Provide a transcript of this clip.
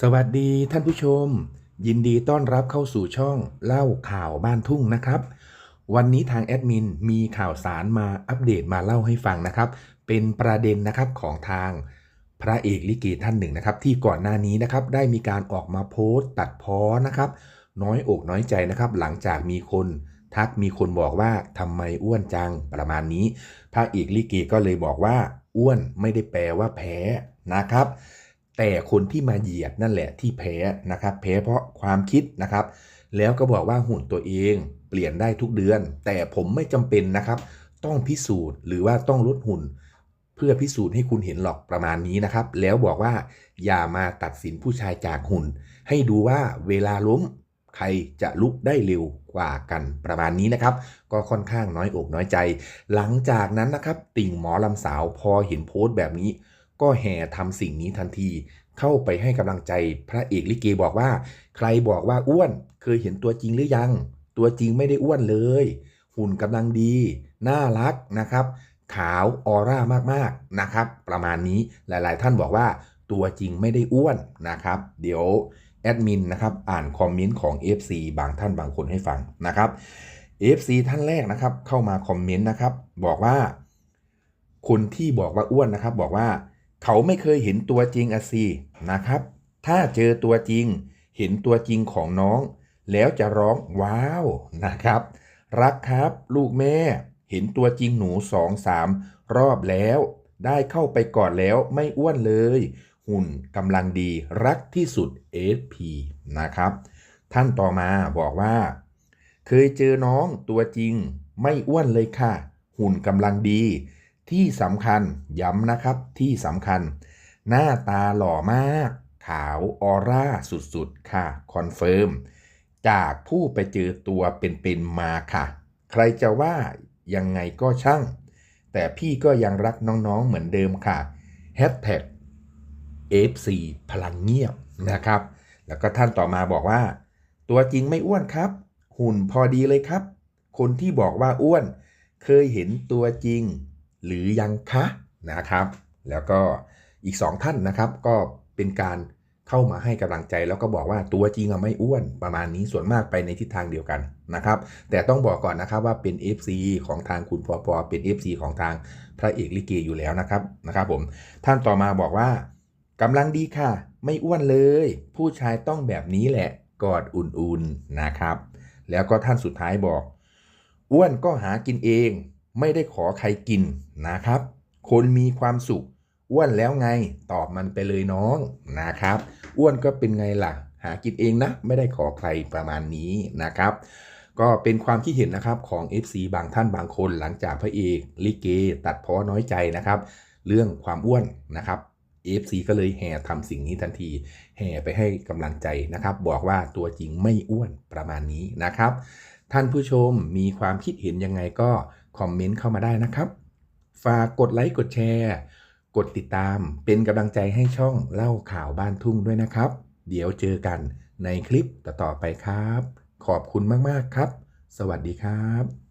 สวัสดีท่านผู้ชม ยินดีต้อนรับเข้าสู่ช่องเล่าข่าวบ้านทุ่งนะครับ วันนี้ทางแอดมินมีข่าวสารมาอัปเดตมาเล่าให้ฟังนะครับ เป็นประเด็นนะครับของทางพระเอกลิเกท่านหนึ่งนะครับ ที่ก่อนหน้านี้นะครับได้มีการออกมาโพสต์ตัดพ้อนะครับ น้อยอกน้อยใจนะครับ หลังจากมีคนทักมีคนบอกว่าทำไมอ้วนจังประมาณนี้พระเอกลิเกก็เลยบอกว่า อ้วนไม่ได้แปลว่าแพ้นะครับ แต่คนที่มาเหยียดนั่นแหละที่แพ้นะครับแพ้เพราะความคิดนะครับ แล้วก็บอกว่าหุ่นตัวเองเปลี่ยนได้ทุกเดือน แต่ผมไม่จำเป็นนะครับ ต้องพิสูจน์หรือว่าต้องลดหุ่น เพื่อพิสูจน์ให้คุณเห็นหรอกประมาณนี้นะครับ แล้วบอกว่าอย่ามาตัดสินผู้ชายจากหุ่น ให้ดูว่าเวลาล้มใครจะลุกได้เร็วกว่ากันประมาณนี้นะครับ ก็ค่อนข้างน้อยอกน้อยใจ หลังจากนั้นนะครับ ติ่งหมอลำสาวพอเห็นโพสต์แบบนี้ ก็แห่ทำสิ่งนี้ทันที เข้าไปให้กำลังใจพระเอกลิเกบอกว่า ใครบอกว่าอ้วนเคยเห็นตัวจริงหรือยัง ตัวจริงไม่ได้อ้วนเลย หุ่นกำลังดี น่ารักนะครับ ขาวออร่ามากๆนะครับ ประมาณนี้หลายๆ ท่านบอกว่าตัวจริงไม่ได้อ้วนนะครับ เดี๋ยวแอดมินนะครับอ่านคอมเมนต์ของ FC บางท่านบางคนให้ฟังนะครับ FC ท่านแรกนะครับเข้ามาคอมเมนต์นะครับบอกว่า คนที่บอกว่าอ้วนนะครับ บอกว่า เขาไม่เคยเห็นตัวจริงอะสินะครับ ถ้าเจอตัวจริง เห็นตัวจริงของน้อง แล้วจะร้องว้าวนะครับ รักครับลูกแม่ เห็นตัวจริงหนูสองสามรอบแล้ว ได้เข้าไปก่อนแล้วไม่อ้วนเลย หุ่นกำลังดีรักที่สุด SP นะครับ ท่านต่อมาบอกว่า เคยเจอน้องตัวจริง ไม่อ้วนเลยค่ะ หุ่นกำลังดี ที่สำคัญย้ำนะครับที่สำคัญ หน้าตาหล่อมาก ขาวออร่าสุดๆ ค่ะคอนเฟิร์มจากผู้ไปเจอตัวเป็นๆมาค่ะ ใครจะว่ายังไงก็ช่าง แต่พี่ก็ยังรักน้องๆเหมือนเดิมค่ะแฮชแท็ก FC พลังเงียบนะครับ แล้วก็ท่านต่อมาบอกว่า ตัวจริงไม่อ้วนครับ หุ่นพอดีเลยครับ คนที่บอกว่าอ้วน เคยเห็นตัวจริง หรือยังคะนะครับ แล้วก็อีกสองท่านนะครับ ก็เป็นการเข้ามาให้กำลังใจ แล้วก็บอกว่าตัวจริงอะไม่อ้วนประมาณนี้ส่วนมากไปในทิศทางเดียวกันนะครับ แต่ต้องบอกก่อนนะครับว่าเป็น FC ของทางคุณปอปอเป็น FC ของทางพระเอกลิเกอยู่แล้วนะครับนะครับผมท่านต่อมาบอกว่ากำลังดีค่ะ ไม่อ้วนเลย ผู้ชายต้องแบบนี้แหละกอดอุ่นๆนะครับ แล้วก็ท่านสุดท้ายบอก อ้วนก็หากินเอง ไม่ได้ขอใครกินนะครับ คนมีความสุข อ้วนแล้วไงตอบมันไปเลยน้องนะครับ อ้วนก็เป็นไงล่ะ หากินเองนะ ไม่ได้ขอใครประมาณนี้นะครับ ก็เป็นความคิดเห็นนะครับของ FC บางท่านบางคนหลังจากพระเอกลิเก ตัดพ้อน้อยใจนะครับ เรื่องความอ้วนนะครับ FC ก็เลยแห่ทำสิ่งนี้ทันที แห่ไปให้กำลังใจนะครับ บอกว่าตัวจริงไม่อ้วนประมาณนี้นะครับ ท่านผู้ชมมีความคิดเห็นยังไงก็ คอมเมนต์เข้ามาได้นะครับ ฝากกดไลค์กดแชร์ กดติดตามเป็นกำลังใจให้ช่องเล่าข่าวบ้านทุ่งด้วยนะครับ เดี๋ยวเจอกันในคลิปต่อๆไปครับ ขอบคุณมากๆครับ สวัสดีครับ